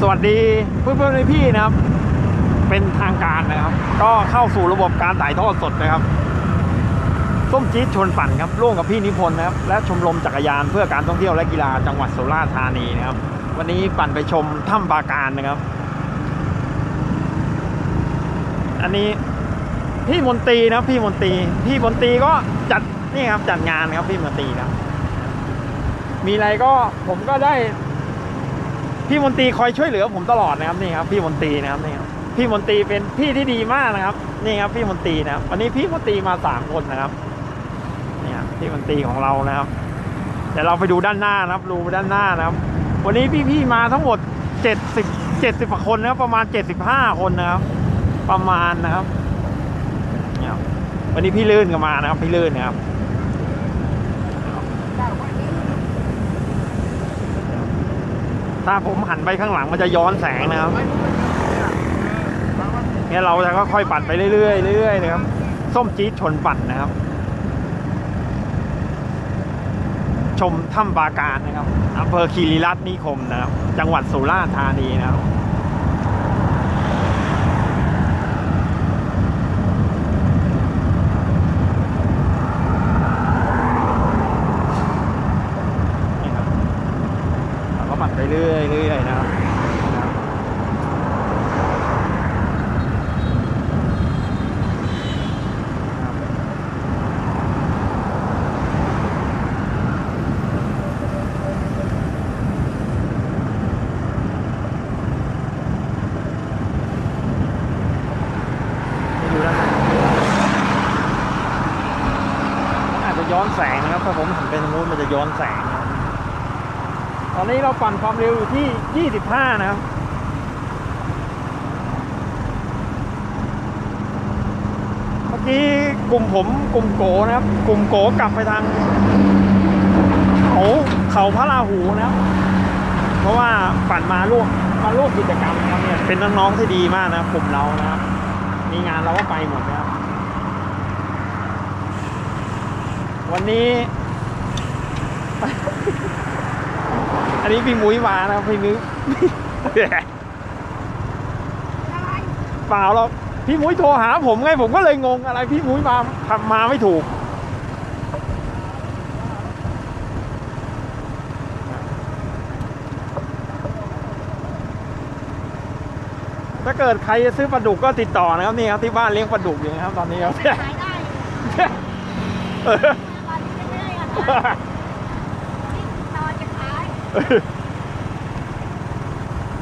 สวัสดีเพื่อนเพื่อนพี่นะครับ เป็นทางการนะครับ ก็เข้าสู่ระบบการถ่ายทอดสดนะครับส้มจี๊ดชนปั่นครับร่วมกับพี่นิพนธ์นะครับ และชมรมจักรยานเพื่อการท่องเที่ยวและกีฬาจังหวัดสุราษฎร์ธานีนะครับ วันนี้ปั่นไปชมถ้ำปาการนะครับ อันนี้พี่มนตรีนะพี่มนตรีพี่มนตรีก็จัดนี่ครับจัดงานครับพี่มนตรีนะครับมีอะไรก็ผมก็ได้ พี่มนตรีคอยช่วยเหลือผมตลอดนะครับนี่ครับพี่มนตรีนะครับนี่ครับพี่มนตรีเป็นพี่ที่ดีมากนะครับ นี่ครับพี่มนตรีนะครับวันนี้พี่มนตรีมาสามคนนะครับนี่ครับพี่มนตรีของเรานะครับเดี๋ยวเราไปดูด้านหน้านะครับดูด้านหน้านะครับ วันนี้พี่ๆมาทั้งหมดเจ็ดสิบเจ็ดสิบคนนะครับ ประมาณเจ็ดสิบห้าคนนะครับ ประมาณนะครับเนี่ยครับวันนี้พี่ลื่นกันมานะครับ พี่ลื่นนะครับ ถ้าผมหันไปข้างหลังมันจะย้อนแสงนะครับเนี่ยเราจะก็ค่อยปั่นไปเรื่อยๆเรื่อยๆนะครับ ส้มจี๊ดชนปั่นนะครับ ชมถ้ำบาการนะครับอำเภอคีรีรัตน์นิคมนะครับ จังหวัดสุราษฎร์ธานีนะครับ นี่ครับเราก็ปั่น ไปเรื่อยเรื่อยนะครับนะครับให้ดูด้านอาจจะย้อนแสงนะครับถ้าผมหันไปทางนู้นมันจะย้อนแสง ตอนนี้เราปั่นความเร็วอยู่ที่ 25 นะครับเมื่อกี้กลุ่มผมกลุ่มโกนะครับ กลุ่มโกกลับไปทางเขาเขาพระราหูนะครับ เพราะว่าปั่นมาร่วมมาร่วมกิจกรรมนะครับเนี่ยเป็นน้องๆที่ดีมากนะกลุ่มเรานะครับ มีงานเราก็ไปหมดนะครับ วันนี้ อันนี้พี่มุ้ยมานะครับพี่มุ้ยเปล่าหรอกพี่มุ้ยโทรหาผมไงผมก็เลยงงอะไรพี่มุ้ยมาทำมาไม่ถูก ถ้าเกิดใครจะซื้อปลาดุกก็ติดต่อนะครับนี่ครับที่บ้านเลี้ยงปลาดุกอยู่นะครับตอนนี้ครับขายได้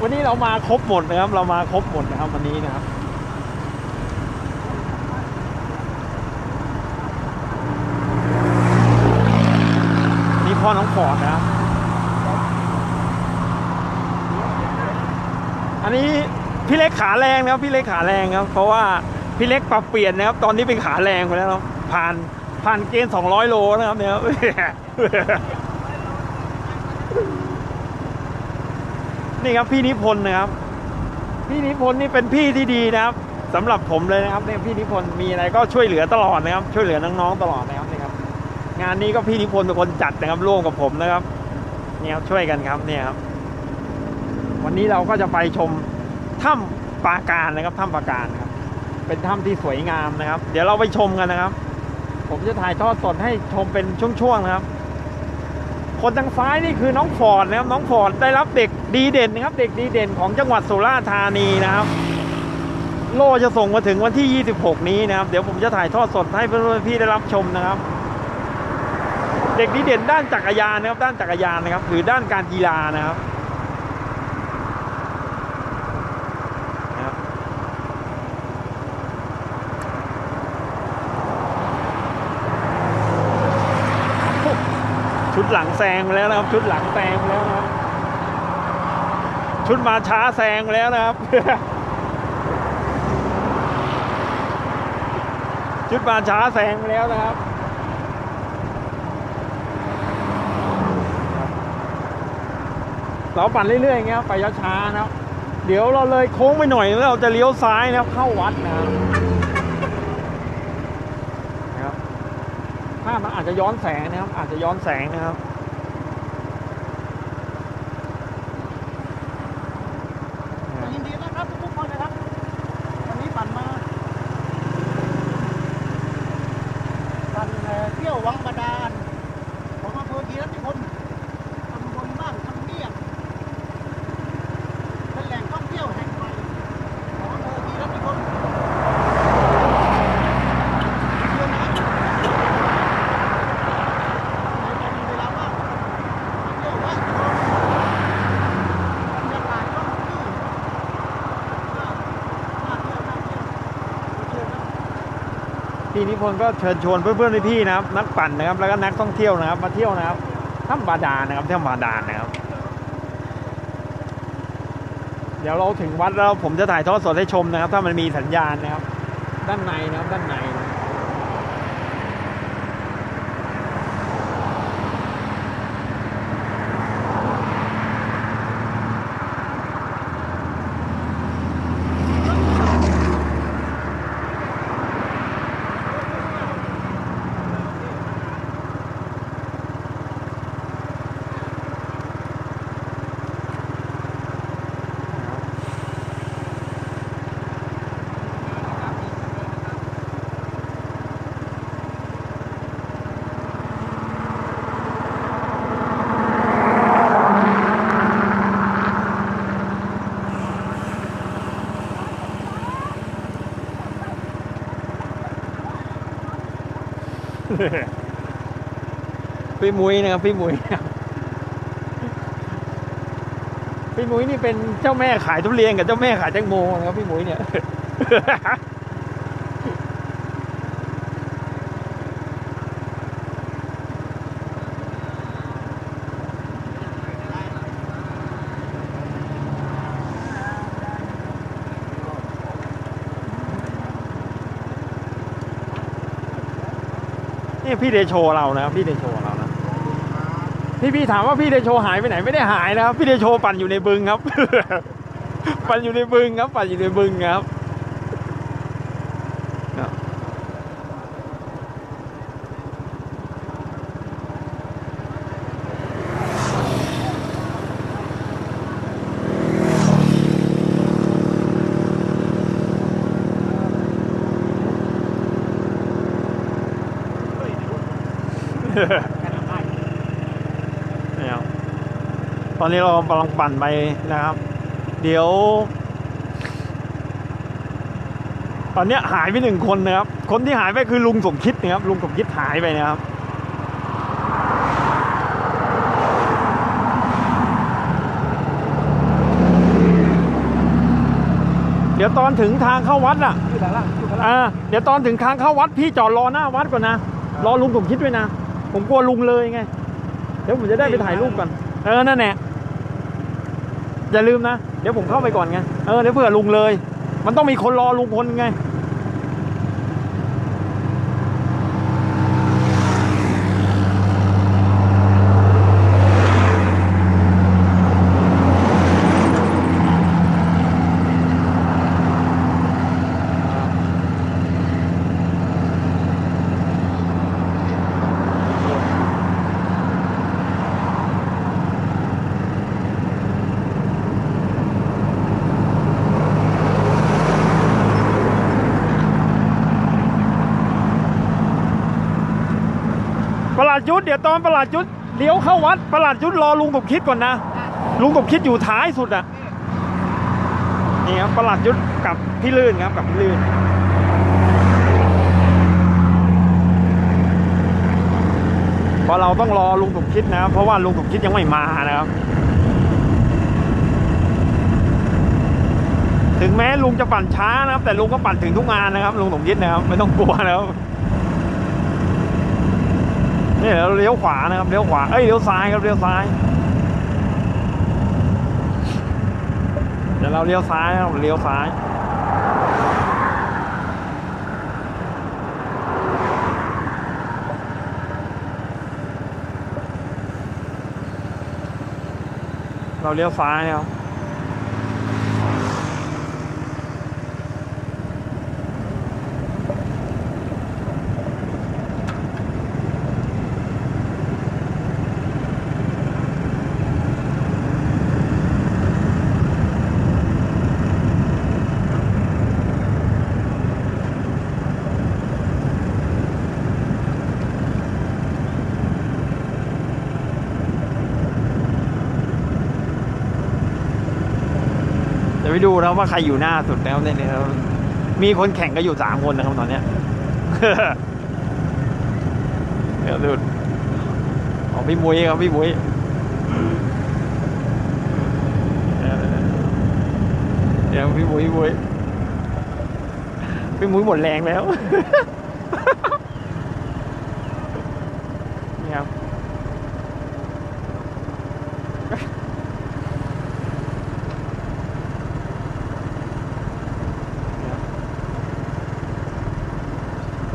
วันนี้เรามาครบหมดนะครับ เรามาครบหมดนะครับวันนี้นะครับนี่พ่อน้องฟอร์ดนะครับอันนี้พี่เล็กขาแรงนะครับพี่เล็กขาแรงครับ เพราะว่าพี่เล็กปรับเปลี่ยนนะครับ ตอนนี้เป็นขาแรงไปแล้วครับผ่านผ่านเกณฑ์200 โลนะครับเนี่ย นี่ครับพี่นิพนธ์นะครับ พี่นิพนธ์นี่เป็นพี่ที่ดีนะครับสำหรับผมเลยนะครับเนี่ยพี่นิพนธ์มีอะไรก็ช่วยเหลือตลอดนะครับ ช่วยเหลือน้องๆตลอดนะครับนี่ครับ งานนี้ก็พี่นิพนธ์เป็นคนจัดนะครับร่วมกับผมนะครับเนี่ยช่วยกันครับเนี่ยครับ วันนี้เราก็จะไปชมถ้ำปาการนะครับถ้ำปาการนะครับ เป็นถ้ำที่สวยงามนะครับ เดี๋ยวเราไปชมกันนะครับ ผมจะถ่ายทอดสดให้ชมเป็นช่วงๆนะครับ คนทางซ้ายนี่คือน้องฟอร์ดนะครับน้องฟอร์ดได้รับเด็กดีเด่นนะครับ เด็กดีเด่นของจังหวัดสุราษฎร์ธานีนะครับ โล่จะส่งมาถึงวันที่ 26 นี้นะครับ เดี๋ยวผมจะถ่ายทอดสดให้เพื่อนๆพี่ได้รับชมนะครับ เด็กดีเด่นด้านจักรยานนะครับ ด้านจักรยานนะครับ หรือด้านการกีฬานะครับนะครับ ชุดหลังแซงไปแล้วนะครับ ชุดหลังแซงไปแล้วนะครับ ชุดมาช้าแซงไปแล้วนะครับ ชุดมาช้าแซงไปแล้วนะครับเราปั่นเรื่อยๆอย่างเงี้ยไปช้าๆนะครับ เดี๋ยวเราเลยโค้งไปหน่อยแล้วเราจะเลี้ยวซ้ายนะครับเข้าวัดนะครับนะครับ ภาพมัน อาจจะย้อนแสงนะครับ อาจจะย้อนแสงนะครับ พี่นิพนธ์ก็เชิญชวนเพื่อนๆพี่ๆนะครับ นักปั่นนะครับแล้วก็นักท่องเที่ยวนะครับ มาเที่ยวนะครับถ้ำบาดาลนะครับถ้ำบาดาลนะครับ เดี๋ยวเราถึงวัดแล้วผมจะถ่ายทอดสดให้ชมนะครับ ถ้ามันมีสัญญาณนะครับ ด้านในนะครับด้านในนะ พี่มุ้ยนะครับพี่มุ้ยพี่มุ้ยนี่เป็นเจ้าแม่ขายทุเรียนกับเจ้าแม่ขายแตงโมนะครับพี่มุ้ยเนี่ย นี่พี่เดโชเรานะครับพี่เดโชเรานะพี่พี่ถามว่าพี่เดโชหายไปไหนไม่ได้หายนะครับพี่เดโชปั่นอยู่ในบึงครับ ปั่นอยู่ในบึงครับ ปั่นอยู่ในบึงครับ ตอนนี้เรากำลังปั่นไปนะครับ เดี๋ยว ตอนเนี้ยหายไปหนึ่งคนนะครับ คนที่หายไปคือลุงสมคิดนะครับ ลุงสมคิดหายไปนะครับเดี๋ยวตอนถึงทางเข้าวัดอะอยู่ด้านล่างอยู่ด้านล่างอ่าเดี๋ยวตอนถึงทางเข้าวัดพี่จอดรอหน้าวัดก่อนนะ รอลุงสมคิดด้วยนะ ผมกลัวลุงเลยไง เดี๋ยวผมจะได้ไปถ่ายรูปก่อน เออ นั่นแหละ อย่าลืมนะ เดี๋ยวผมเข้าไปก่อนไง เออ เดี๋ยวเผื่อลุงเลย มันต้องมีคนรอลุงคนไง ลาดยุทธเดี๋ยวตอนประหลาดยุทธเลี้ยวเข้าวัดประหลาดยุทธรอลุงสมคิดก่อนนะ ลุงสมคิดอยู่ท้ายสุดอะนี่ครับประหลาดยุทธกับพี่ลื่นครับกับพี่ลื่นเพราะเราต้องรอลุงสมคิดนะ เพราะว่าลุงสมคิดยังไม่มานะครับ ถึงแม้ลุงจะปั่นช้านะครับ แต่ลุงก็ปั่นถึงทุกงานนะครับ ลุงสมคิดนะครับ ไม่ต้องกลัวนะครับ นี่เราเลี้ยวขวานะครับเลี้ยวขวาเอ้ยเลี้ยวซ้ายครับเลี้ยวซ้ายเดี๋ยวเราเลี้ยวซ้ายครับเลี้ยวซ้ายเราเลี้ยวซ้ายนะครับ เดี๋ยวไปดูนะครับว่าใครอยู่หน้าสุดแล้วเนี่ยนะครับมีคนแข่งก็อยู่สามคนนะครับตอนเนี้ยเดี๋ยวดูของพี่มุ้ยครับพี่มุ้ยเดี๋ยวพี่มุ้ยพี่มุ้ยพี่มุ้ยหมดแรงแล้วนี่ครับ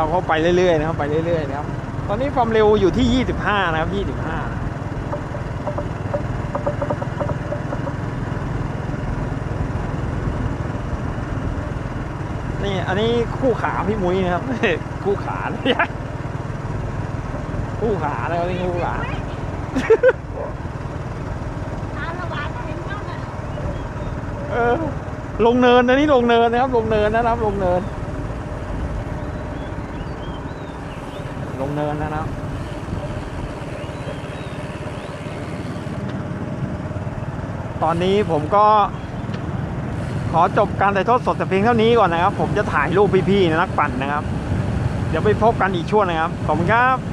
เราก็ไปเรื่อยๆนะครับไปเรื่อยๆนะครับ ตอนนี้ความเร็วอยู่ที่ 25 นะครับ 25นี่อันนี้คู่ขาพี่มุ้ยนะครับ คู่ขาเนี่ยคู่ขานะครับนี่คู่ขาเออลงเนินนะนี่ลงเนินนะครับ ลงเนินนะครับ ลงเนิน ลงเนินแล้วนะตอนนี้ผมก็ ขอจบการถ่ายทอดสดแต่เพียงเท่านี้ก่อนนะครับ ผมจะถ่ายรูปพี่ๆนักปั่นนะครับ เดี๋ยวไปพบกันอีกช่วงนะครับ ขอบคุณครับ